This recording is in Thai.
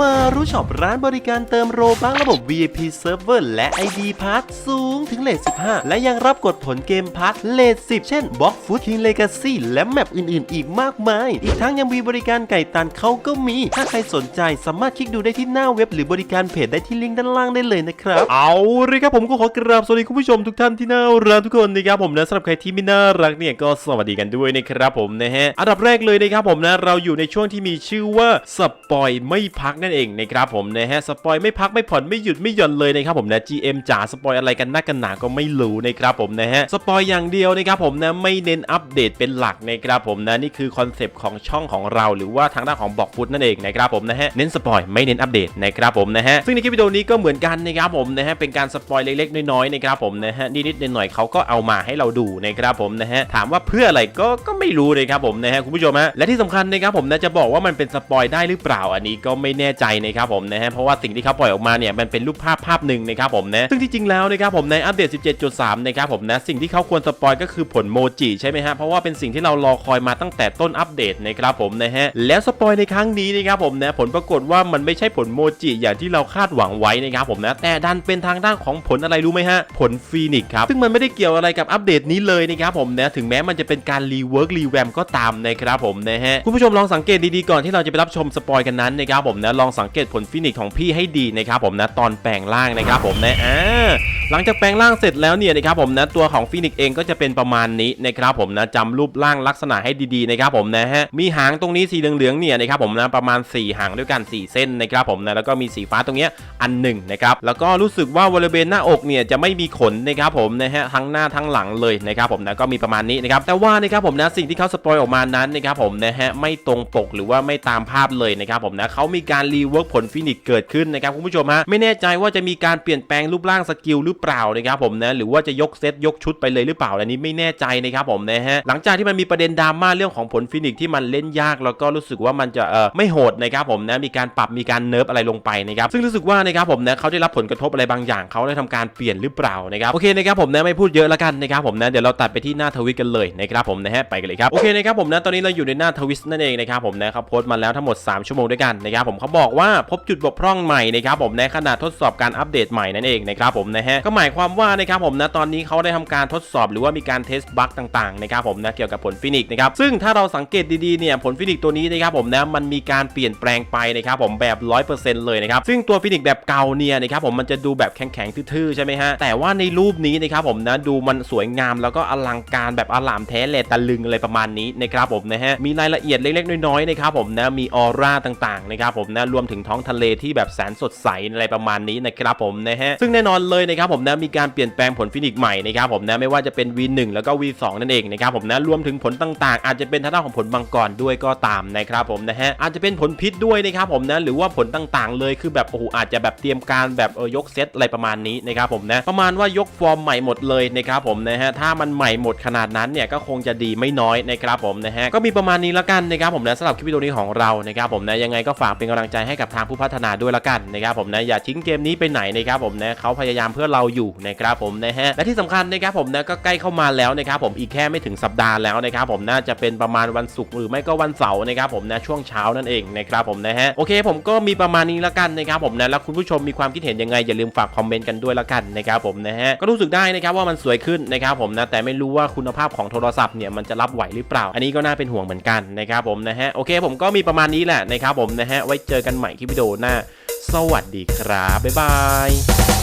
มารู้ช็อปร้านบริการเติมโรบังระบบ VIP Server และ ID Pass สูงถึงเลท15 และยังรับกดผลเกมพาร์ทเลท10 เช่น Box Food King Legacy และแมปอื่นๆ อีกมากมาย อีกทั้งยังมีบริการไก่ตันเขาก็มี ถ้าใครสนใจสามารถคลิกดูได้ที่หน้าเว็บหรือบริการเพจได้ที่ลิงก์ด้านล่างได้เลยนะครับ เอาเลยครับผมก็ขอกราบสวัสดีคุณผู้ชมทุกท่านที่น่ารักทุกคนนะครับผมนะสำหรับใครที่ไม่น่ารักเนี่ยก็สวัสดีกันด้วยนะครับผมนะฮะ อันดับแรกเลยนะครับผมนะเราอยู่ในช่วงที่มีชื่อว่าสปอยไม่พักนั่นเองนะครับผมนะฮะสปอยไม่พักไม่ผ่อนไม่หยุดไม่หย่อนเลยนะครับผมนะ GM จ๋าสปอยอะไรกันนักกันหนาก็ไม่รู้นะครับผมนะฮะสปอยอย่างเดียวนะครับผมนะไม่เน้นอัปเดตเป็นหลักนะครับผมนะนี่คือคอนเซปต์ของช่องของเราหรือว่าทางด้านของบอกฟุตนั่นเองนะครับผมนะฮะเน้นสปอยไม่เน้นอัปเดตนะครับผมนะฮะซึ่งในคลิปวิดีโอนี้ก็เหมือนกันนะครับผมนะฮะเป็นการสปอยเล็กๆน้อยๆนะครับผมนะฮะนิดๆหน่อยๆเขาก็เอามาให้เราดูนะครับผมนะฮะถามว่าเพื่ออะไรก็ก็ไม่รู้นะครับผมนะฮะคุณผู้ชมฮะและที่สำคัญนะครับผมนะจะบอกว่ามันเป็นสปอยได้หรือเปล่าอันนี้ก็ไม่แน่ใจนะครับผมนะฮะเพราะว่าสิ่งที่เขาปล่อยออกมาเนี่ยมันเป็นรูปภาพภาพหนึ่งนะครับผมนะซึ่งที่จริงแล้วนะครับผมในอัปเดต 17.3 นะครับผมนะสิ่งที่เขาควรสปอยก็คือผลโมจิใช่ไหมฮะเพราะว่าเป็นสิ่งที่เรารอคอยมาตั้งแต่ต้นอัปเดตนะครับผมนะฮะแล้วสปอยในครั้งนี้นะครับผมนะผลปรากฏว่ามันไม่ใช่ผลโมจิอย่างที่เราคาดหวังไว้นะครับผมนะแต่ดันเป็นทางด้านของผลอะไรรู้ไหมฮะผลฟีนิกซ์ครับซึ่งมันไม่ได้เกี่ยวอะไรกับอัปเดตนี้เลยนะครับผมนะถึงแม้มันจะเป็นการรีเวิร์กรีแวมก็ตามนะครับผมนะฮะคุณผู้ชมลองสังเกตดีๆก่อนที่เราจะไปรับชมสปอยกันนั้นนะครับผมนะลองสังเกตผลฟินิกของพี่ให้ดีนะครับผมนะตอนแปลงร่างนะครับผมนะอ่า หลังจากแปลงร่างเสร็จแล้วเนี่ยนะครับผมนะตัวของฟีนิกเองก็จะเป็นประมาณนี้นะครับผมนะจำรูปร่างลักษณะให้ดีๆนะครับผมนะฮะมีหางตรงนี้สีเหลืองๆเนี่ยนะครับผมนะประมาณ 4 หางด้วยกัน 4 เส้นนะครับผมนะแล้วก็มีสีฟ้าตรงเนี้ยอันหนึ่งนะครับแล้วก็รู้สึกว่าบริเวณหน้าอกเนี่ยจะไม่มีขนนะครับผมนะฮะทั้งหน้าทั้งหลังเลยนะครับผมนะก็มีประมาณนี้นะครับแต่ว่านะครับผมนะสิ่งที่เขาสปอยออกมานั้นนะครับผมนะฮะไม่ตรงปกหรือว่าไม่ตามภาพเลยนะครับผมนะเขามีการรีเวิร์กผลฟินิกเกิดขึ้นนะครับคุณผู้ชมฮะไม่แน่ใจว่าจะมีการเปลี่ยนแปลงรูปร่างสกิลหรือเปล่านะครับผมนะหรือว่าจะยกเซตยกชุดไปเลยหรือเปล่าอันนี้ไม่แน่ใจนะครับผมนะฮะหลังจากที่มันมีประเด็นดราม่าเรื่องของผลฟินิกที่มันเล่นยากแล้วก็รู้สึกว่ามันจะเออไม่โหดนะครับผมนะมีการปรับมีการเนิร์ฟอะไรลงไปนะครับซึ่งรู้สึกว่านะครับผมนะเขาได้รับผลกระทบอะไรบางอย่างเขาได้ทำการเปลี่ยนหรือเปล่านะครับโอเคนะครับผมนะไม่พูดเยอะแล้วกันนะครับผมนะเดี๋ยวเราตัดไปที่หน้าทวิตกันเลยนะครับผมนะฮะไปกันเลยครับโอเคนะครับผมนะตอนนี้เราอยู่ในหน้าทวิตนั่นเองนะครับผมนะเขาโพสต์มาแล้วทั้งหมด 3 ชั่วโมงด้วยกันนะครับผมเขาบอกว่าพบจุดบกพร่องใหม่นะครับผมในขณะทดสอบการอัปเดตใหม่นั่นเองนะครับผมนะฮะก็หมายความว่านะครับผมนะตอนนี้เขาได้ทำการทดสอบหรือว่ามีการเทสบั๊กต่างๆนะครับผมนะเกี่ยวกับผลฟินิกนะครับซึ่งถ้าเราสังเกตดีๆเนี่ยผลฟินิกตัวนี้นะครับผมนะมันมีการเปลี่ยนแปลงไปนะครับผมแบบ 100%เลยนะครับซึ่งตัวฟินิกแบบเก่าเนี่ยนะครับผมมันจะดูแบบแข็งๆทื่อๆใช่ไหมฮะแต่ว่าในรูปนี้นะครับผมนะดูมันสวยงามแล้วก็อลังการแบบอลามแท้แลตะลึงอะไรประมาณนี้นะครับผมนะฮะมีรายละเอียดเล็กๆน้อยๆนะครับผมนะมีออร่าต่างๆนะครับผมนะรวมถึงท้องทะเลที่แบบแสนสดใสอะไรประมาณนี้นะครับผมนะฮะซึ่งแน่นอนเลยนะครับผมมนะมีการเปลี่ยนแปลงผลฟินิกใหม่นะครับผมนะไม่ว่าจะเป็น V1 แล้วก็ V2 นั่นเองนะครับผมนะรวมถึงผลต่างๆ อาจจะเป็นทางด้านของผลบังกรด้วยก็ตามนะครับผมนะฮะอาจจะเป็นผลพิษด้วยนะครับผมนะหรือว่าผลต่างๆ เลยคือแบบโอ้โหอาจจะแบบเตรียมการแบบเออยกเซตอะไรประมาณนี้นะครับผมนะประมาณว่ายกฟอร์มใหม่หมดเลยนะครับผมนะฮะถ้ามันใหม่หมดขนาดนั้นเนี่ยก็คงจะดีไม่น้อยนะครับผมนะฮะก็มีประมาณนี้ละกันนะครับผมนะสำหรับคลิปวิดีโอนี้ของเรานะครับผมนะยังไงก็ฝากเป็นกำลังใจให้กับทางผู้พัฒนาด้วยละกันนะครับผมนะอย่าทิ้งเกมนี้ไปไหนนะครับผมนะเขาพยายามเพื่อเราอยู่นะครับผมนะฮะและที่สำคัญนะครับผมนะก็ใกล้เข้ามาแล้วนะครับผมอีกแค่ไม่ถึงสัปดาห์แล้วนะครับผมน่าจะเป็นประมาณวันศุกร์หรือไม่ก็วันเสาร์นะครับผมนะช่วงเช้านั่นเองนะครับผมนะฮะโอเค ผมก็มีประมาณนี้ละกันนะครับผมนะแล้วคุณผู้ชมมีความคิดเห็นยังไงอย่าลืมฝากคอมเมนต์กันด้วยละกันนะครับผมนะฮะก็รู้สึกได้นะครับว่ามันสวยขึ้นนะครับผมนะแต่ไม่รู้ว่าคุณภาพของโทรศัพท์เนี่ยมันจะรับไหวหรือเปล่า อันนี้ก็น่าเป็นห่วงเหมือนกันนะครับผมนะฮะโอเค ผมก็มีประมาณนี้แหละนะครับผมนะฮะไว้เจอกันใหม่คลิปวิดีโอหน้า สวัสดีครับบ๊ายบาย